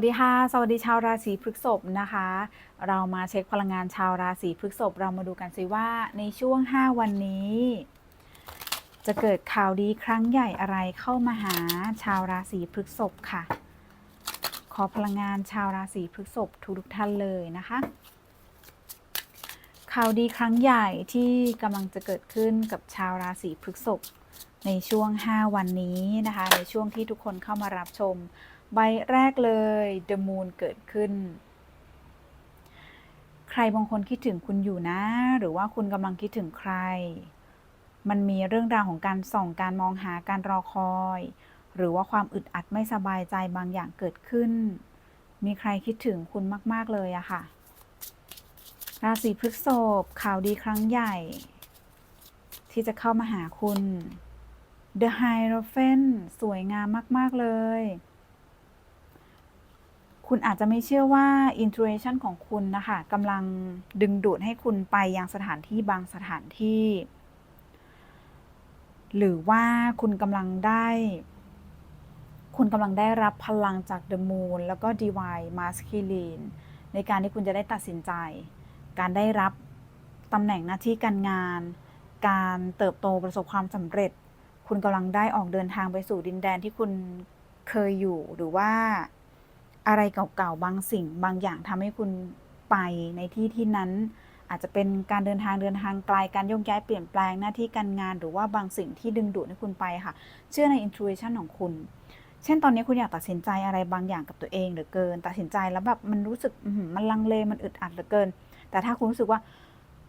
วัสดีค่ะ สวัสดีชาวราศีพฤษภนะคะ เรามาเช็คพลังงานชาวราศีพฤษภเรามาดูกันสิว่าในช่วง 5 วันนี้ จะเกิดข่าวดีครั้งใหญ่อะไรเข้ามาหาชาวราศีพฤษภค่ะ ขอพลังงานชาวราศีพฤษภทุกท่านเลยนะคะ ข่าวดีครั้งใหญ่ที่กำลังจะเกิดขึ้นกับชาวราศีพฤษภในช่วง 5 วันนี้นะคะ ในช่วงที่ทุกคนเข้ามารับชม ใบแรกเลย The Moon เกิดขึ้น ใครบางคนคิดถึงคุณอยู่นะ หรือว่าคุณกำลังคิดถึงใคร มันมีเรื่องราวของการส่องการมองหาการรอคอย หรือว่าความอึดอัดไม่สบายใจบางอย่างเกิดขึ้น มีใครคิดถึงคุณมาก ๆ เลยอะค่ะ ราศีพฤษภข่าวดีครั้งใหญ่ ที่จะเข้ามาหาคุณ The Hierophant สวยงามมาก ๆ เลย คุณอาจจะไม่เชื่อว่า intuition ของคุณนะคะกำลังดึงดูดให้คุณไปยังสถานที่บางสถานที่ หรือว่าคุณกำลังได้ คุณกำลังได้รับพลังจาก The Moon แล้วก็ Divine Masculine ในการที่คุณจะได้ตัดสินใจ การได้รับตำแหน่งหน้าที่การงาน การเติบโตประสบความสำเร็จ คุณกำลังได้ออกเดินทางไปสู่ดินแดนที่คุณเคยอยู่หรือว่า อะไรเก่าๆ บางสิ่งบางอย่างทำให้คุณไปในที่ที่นั้น อาจจะเป็นการเดินทางเดินทางไกลการโยกย้ายเปลี่ยนแปลงหน้าที่การงาน หรือว่าบางสิ่งที่ดึงดูดให้คุณไปค่ะ เชื่อใน intuition ของคุณ เช่นตอนนี้คุณอยากตัดสินใจอะไรบางอย่างกับตัวเองเหลือเกิน ตัดสินใจแล้วแบบมันรู้สึกมันลังเลมันอึดอัดเหลือเกิน แต่ถ้าคุณรู้สึกว่า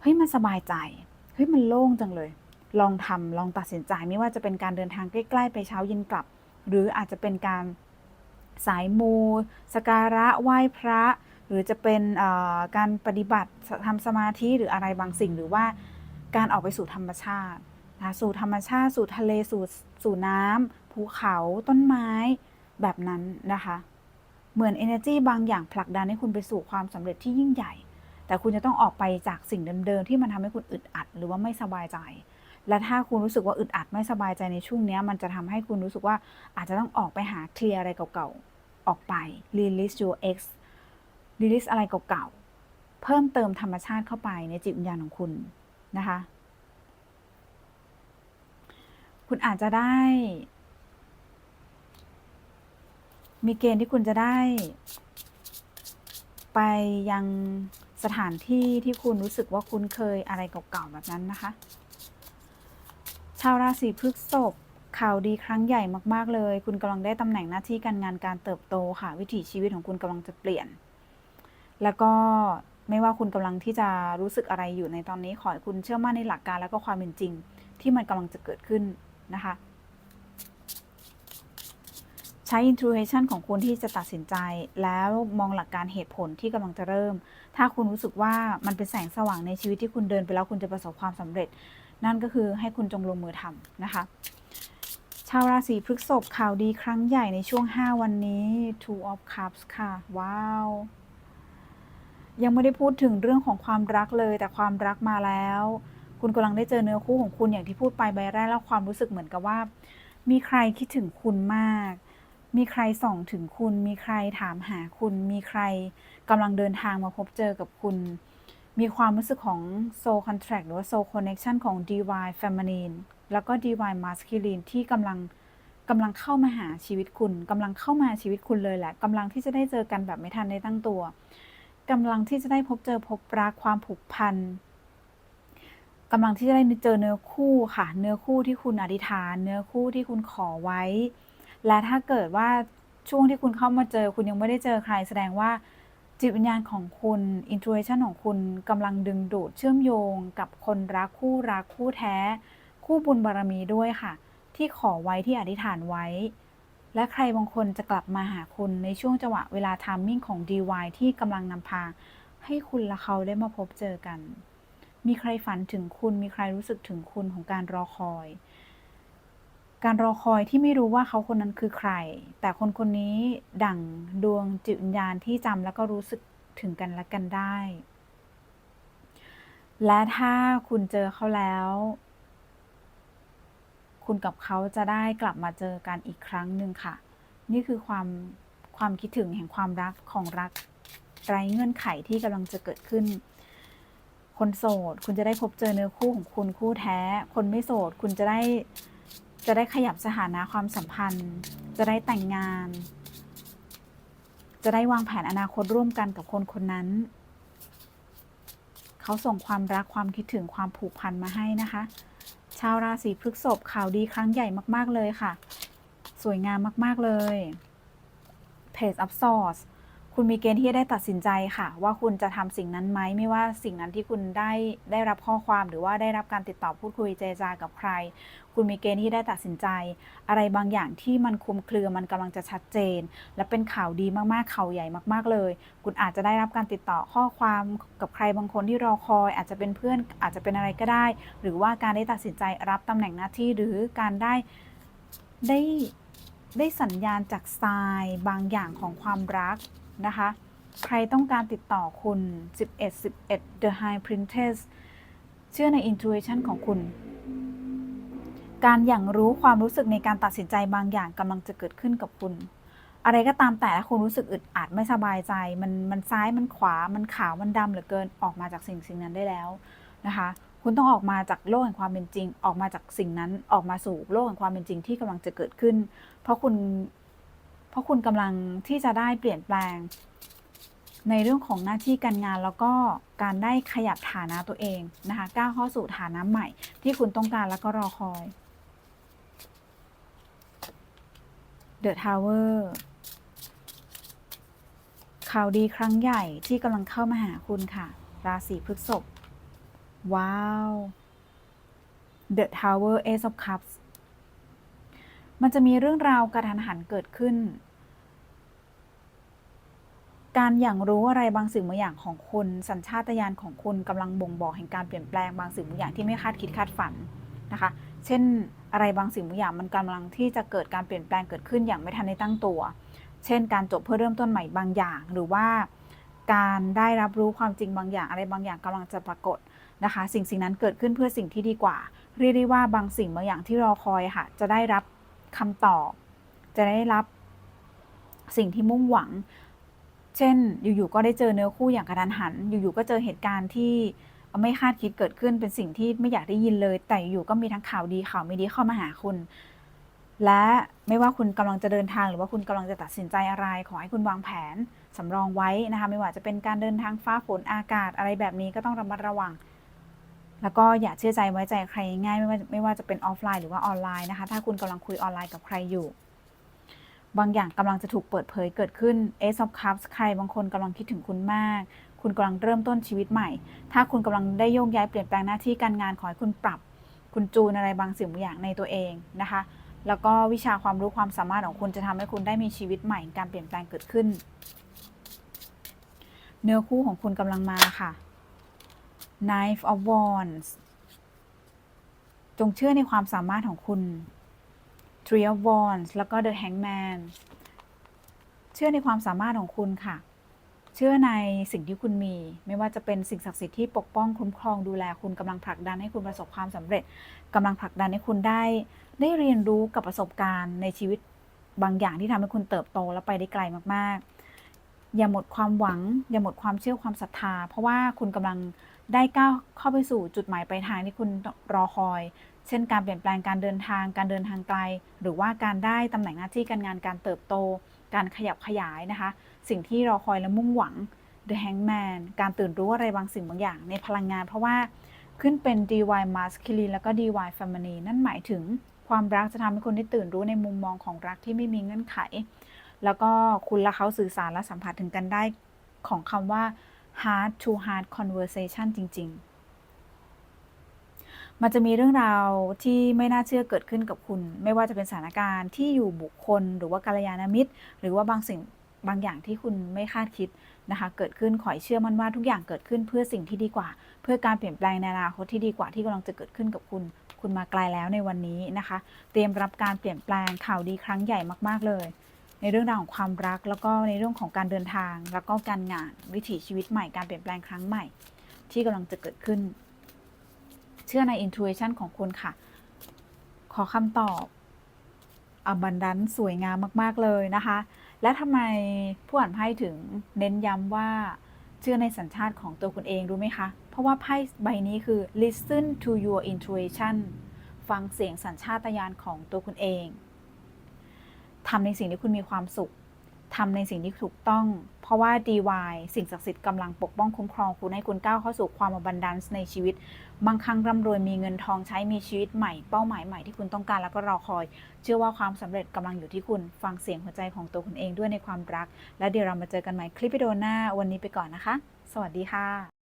เฮ้ยมันสบายใจเฮ้ยมันโล่งจังเลย ลองทำลองตัดสินใจไม่ว่าจะเป็นการเดินทางใกล้ ๆ ไปเช้าเย็นกลับ หรืออาจจะเป็นการ สายมูสการะไหว้พระ หรือจะเป็นการปฏิบัติทำสมาธิหรืออะไรบางสิ่ง หรือว่าการออกไปสู่ธรรมชาตินะสู่ธรรมชาติ สู่ทะเลสู่สู่น้ำภูเขาต้นไม้แบบนั้นนะคะ เหมือน energy บางอย่างผลักดันให้คุณไปสู่ความสำเร็จที่ยิ่งใหญ่ แต่คุณจะต้องออกไปจากสิ่งเดิมๆที่มันทำให้คุณอึดอัด หรือว่าไม่สบายใจ และถ้าคุณรู้สึกว่าอึดอัดไม่สบายใจในช่วงนี้มันจะทำให้คุณรู้สึกว่าอาจจะต้องออกไปหาเคลียร์อะไรเก่าๆ ออกไป release your ex release อะไรเก่าๆ เพิ่มเติมธรรมชาติเข้าไปในจิตวิญญาณของคุณนะคะ คุณอาจจะได้ มีเกณฑ์ที่คุณจะได้ ไปยังสถานที่ที่คุณรู้สึกว่าคุ้นเคยอะไรเก่าๆแบบนั้นนะคะ ชาวราศีพฤษภ ข่าวดีครั้งใหญ่มากๆเลย คุณกำลังได้ตำแหน่งหน้าที่การงานการเติบโตค่ะ วิถีชีวิตของคุณกำลังจะเปลี่ยน แล้วก็ไม่ว่าคุณกำลังที่จะรู้สึกอะไรอยู่ในตอนนี้ขอให้คุณเชื่อมั่นในหลักการแล้วก็ความเป็นจริง ที่มันกำลังจะเกิดขึ้นนะคะ ใช้ intuition ของคุณที่จะตัดสินใจ แล้วมองหลักการเหตุผลที่กำลังจะเริ่ม ถ้าคุณรู้สึกว่ามันเป็นแสงสว่างในชีวิตที่คุณเดินไปแล้วคุณจะประสบความสำเร็จ นั่นก็คือให้คุณจงลงมือทำนะคะ ชาวราศีพฤษภข่าวดีครั้งใหญ่ในช่วง 5 วันนี้ Two of Cups ค่ะ ว้าว ยังไม่ได้พูดถึงเรื่องของความรักเลย แต่ความรักมาแล้ว คุณกำลังได้เจอเนื้อคู่ของคุณอย่างที่พูดไปใบแรกแล้วความรู้สึกเหมือนกับว่า มีใครคิดถึงคุณมาก มีใครส่องถึงคุณ มีใครถามหาคุณ มีใครกำลังเดินทางมาพบเจอกับคุณ มีความรู้สึกของ soul contract หรือว่า soul connection ของ divine feminine แล้วก็ divine masculine ที่กำลังกำลังเข้ามาหาชีวิตคุณกำลังเข้ามาชีวิตคุณเลยแหละกำลังที่จะได้เจอกันแบบไม่ทันได้ตั้งตัวกำลังที่จะได้พบเจอพบรักความผูกพันกำลังที่จะได้เจอเนื้อคู่ค่ะ เนื้อคู่ที่คุณอธิษฐาน เนื้อคู่ที่คุณขอไว้ และถ้าเกิดว่าช่วงที่คุณเข้ามาเจอ คุณยังไม่ได้เจอใคร แสดงว่าจิตวิญญาณของคุณ intuition ของคุณกำลังดึงดูดเชื่อมโยงกับคนรักคู่รักคู่แท้ คู่บุญบารมีด้วยค่ะ ที่ขอไว้ที่อธิษฐานไว้ และใครบางคนจะกลับมาหาคุณในช่วงจังหวะเวลาทามมิ่งของ DY ที่กำลังนำพา ให้คุณและเขาได้มาพบเจอกัน มีใครฝันถึงคุณ มีใครรู้สึกถึงคุณของการรอคอย การรอคอยที่ไม่รู้ว่าเขาคนนั้นคือใคร แต่คนคนนี้ดั่งดวงจิตวิญญาณที่จำแล้วก็รู้สึกถึงกันและกันได้และถ้าคุณเจอเขาแล้ว คุณกับเขาจะได้กลับมาเจอกันอีกครั้งหนึ่งค่ะ นี่คือความความคิดถึงแห่งความรักของรักไร้เงื่อนไขที่กำลังจะเกิดขึ้น คนโสด คุณจะได้พบเจอเนื้อคู่ของคุณคู่แท้ คนไม่โสด คุณจะได้จะได้ขยับสถานะความสัมพันธ์ จะได้แต่งงาน จะได้วางแผนอนาคตร่วมกันกับคนคนนั้น เขาส่งความรักความคิดถึงความผูกพันมาให้นะคะ ชาวราศีพฤษภข่าวดีครั้งใหญ่มาก ๆ เลยค่ะ สวยงามมาก ๆ เลย Page of Swords คุณมีเกณฑ์ที่จะได้ตัดสินใจค่ะ ว่าคุณจะทำสิ่งนั้นไหมไม่ว่าสิ่งนั้นที่คุณได้ได้รับข้อความหรือว่าได้รับการติดต่อพูดคุยเจรจากับใคร คุณมีเกณฑ์ที่ได้ตัดสินใจ อะไรบางอย่างที่มันคลุมเครือมันกำลังจะชัดเจน และเป็นข่าวดีมากๆข่าวใหญ่มากๆเลย คุณอาจจะได้รับการติดต่อข้อความกับใครบางคนที่รอคอย อาจจะเป็นเพื่อนอาจจะเป็นอะไรก็ได้ หรือว่าการได้ตัดสินใจรับตำแหน่งหน้าที่หรือการได้ได้ได้สัญญาณจากทรายบางอย่างของความรัก นะคะ ใครต้องการติดต่อคุณ 11 11 The High Princess เชื่อใน intuition ของคุณ การอย่างรู้ความรู้สึกในการตัดสินใจบางอย่างกำลังจะเกิดขึ้นกับคุณ อะไรก็ตามแต่ละคุณรู้สึกอึดอัดไม่สบายใจ มันมันซ้ายมันขวามันขาวมันดำเหลือเกินออกมาจากสิ่งสิ่งนั้นได้แล้วนะคะคุณต้องออกมาจากโลกแห่งความเป็นจริง ออกมาจากสิ่งนั้นออกมาสู่โลกแห่งความเป็นจริงที่กำลังจะเกิดขึ้น เพราะคุณ เพราะคุณกำลังที่จะได้เปลี่ยนแปลง ในเรื่องของหน้าที่การงานแล้วก็การได้ขยับฐานะตัวเองนะคะก้าวเข้าสู่ฐานะใหม่ ที่คุณต้องการแล้วก็รอคอย The Tower ข่าวดีครั้งใหญ่ที่กำลังเข้ามาหาคุณค่ะ ราศีพฤษภว้าว The Tower Ace of Cups มันจะมีเรื่องราวกระทันหันเกิดขึ้น การอย่างรู้อะไรบางสิ่งบางอย่างของคุณ สัญชาตญาณของคุณกำลังบ่งบอกแห่งการเปลี่ยนแปลงบางสิ่งบางอย่างที่ไม่คาดคิดคาดฝันนะคะ เช่นอะไรบางสิ่งบางอย่างมันกำลังที่จะเกิดการเปลี่ยนแปลงเกิดขึ้นอย่างไม่ทันได้ตั้งตัว เช่น การจบเพื่อเริ่มต้นใหม่บางอย่าง หรือว่า การได้รับรู้ความจริงบางอย่าง อะไรบางอย่างกำลังจะปรากฏนะคะ สิ่งสิ่งนั้นเกิดขึ้นเพื่อสิ่งที่ดีกว่า เรียกได้ว่าบางสิ่งบางอย่างที่รอคอยค่ะ จะได้รับ คำตอบ จะได้รับสิ่งที่มุ่งหวัง เช่น อยู่ๆ ก็ได้เจอเนื้อคู่อย่างกระทันหัน อยู่ๆ ก็เจอเหตุการณ์ที่ไม่คาดคิดเกิดขึ้น เป็นสิ่งที่ไม่อยากได้ยินเลย แต่อยู่ก็มีทั้งข่าวดีข่าวไม่ดีเข้ามาหาคุณ และไม่ว่าคุณกำลังจะเดินทางหรือว่าคุณกำลังจะตัดสินใจอะไร ขอให้คุณวางแผนสำรองไว้นะคะ ไม่ว่าจะเป็นการเดินทางฟ้าฝนอากาศอะไรแบบนี้ก็ต้องระมัดระวัง แล้วก็อย่าเชื่อใจไว้ใจใครง่ายไม่ว่าไม่ว่าจะเป็นออฟไลน์หรือว่าออนไลน์นะคะ ถ้าคุณกำลังคุยออนไลน์กับใครอยู่ บางอย่างกำลังจะถูกเปิดเผยเกิดขึ้น Ace of Cups ใครบางคนกำลังคิดถึงคุณมาก คุณกำลังเริ่มต้นชีวิตใหม่ ถ้าคุณกำลังได้โยกย้ายเปลี่ยนแปลงหน้าที่การงานขอให้คุณปรับ คุณจูนอะไรบางสิ่งบางอย่างในตัวเองนะคะ แล้วก็วิชาความรู้ความสามารถของคุณจะทำให้คุณได้มีชีวิตใหม่ การเปลี่ยนแปลงเกิดขึ้น เนื้อคู่ของคุณกำลังมาค่ะ Knife of Wands จงเชื่อในความสามารถของคุณ Three of Wands แล้วก็ The Hangman เชื่อในความสามารถของคุณค่ะ เชื่อในสิ่งที่คุณมี ไม่ว่าจะเป็นสิ่งศักดิ์สิทธิ์ที่ปกป้องคุ้มครองดูแลคุณกำลังผลักดันให้คุณประสบความสำเร็จกำลังผลักดันให้คุณได้ ได้เรียนรู้กับประสบการณ์ในชีวิตบางอย่างที่ทำให้คุณเติบโตและไปได้ไกลมากๆ อย่าหมดความหวัง อย่าหมดความเชื่อความศรัทธา เพราะว่าคุณกำลัง ได้ก้าวเข้าไปสู่จุดหมายปลายทางที่คุณรอคอย เช่นการเปลี่ยนแปลงการเดินทาง การเดินทางไกล หรือว่าการได้ตำแหน่งหน้าที่การงานการเติบโต การขยับขยายนะคะ สิ่งที่รอคอยและมุ่งหวัง The Hangman การตื่นรู้อะไรบางสิ่งบางอย่างในพลังงาน เพราะว่าขึ้นเป็น DY Masculine แล้วก็ DY Feminine นั่นหมายถึงความรักจะทำให้คุณได้ตื่นรู้ในมุมมองของรักที่ไม่มีเงื่อนไข แล้วก็คุณและเขาสื่อสารและสัมผัสถึงกันได้ของคำว่า heart to heart conversation จริง ๆ มันจะมีเรื่องราวที่ไม่น่าเชื่อเกิดขึ้นกับคุณ ไม่ว่าจะเป็นสถานการณ์ที่อยู่บุคคล หรือว่ากัลยาณมิตร หรือว่าบางสิ่งบางอย่างที่คุณไม่คาดคิดนะคะ เกิดขึ้นขอให้เชื่อมั่นว่าทุกอย่างเกิดขึ้นเพื่อสิ่งที่ดีกว่า เพื่อการเปลี่ยนแปลงในอนาคตที่ดีกว่าที่กำลังจะเกิดขึ้นกับคุณ คุณมาไกลแล้วในวันนี้นะคะ เตรียมรับการเปลี่ยนแปลงข่าวดีครั้งใหญ่มาก ๆ เลย ในเรื่องราวของความรัก แล้วก็ในเรื่องของการเดินทาง แล้วก็การงานวิถีชีวิตใหม่การเปลี่ยนแปลงครั้งใหม่ ที่กำลังจะเกิดขึ้น เชื่อใน intuition ของคุณค่ะ ขอคำตอบ abundance สวยงามมาก ๆ เลยนะคะ และทำไมผู้อ่านไพ่ถึงเน้นย้ำว่าเชื่อในสัญชาติของตัวคุณเองรู้ไหมคะ เพราะว่าไพ่ใบนี้คือ listen to your intuition ฟังเสียงสัญชาตญาณของตัวคุณเอง ทำในสิ่งที่คุณมีความสุขทำในสิ่งที่ถูกต้อง เพราะว่า DY สิ่งศักดิ์สิทธิ์กำลังปกป้องคุ้มครองคุณให้คุณก้าวเข้าสู่ความอบันดาลในชีวิต บางครั้งร่ำรวยมีเงินทองใช้มีชีวิตใหม่ เป้าหมายใหม่ที่คุณต้องการแล้วก็รอคอย เชื่อว่าความสำเร็จกำลังอยู่ที่คุณ ฟังเสียงหัวใจของตัวคุณเองด้วยในความรัก แล้วเดี๋ยวเรามาเจอกันใหม่คลิปวิดีโอหน้าวันนี้ไปก่อนนะคะ สวัสดีค่ะ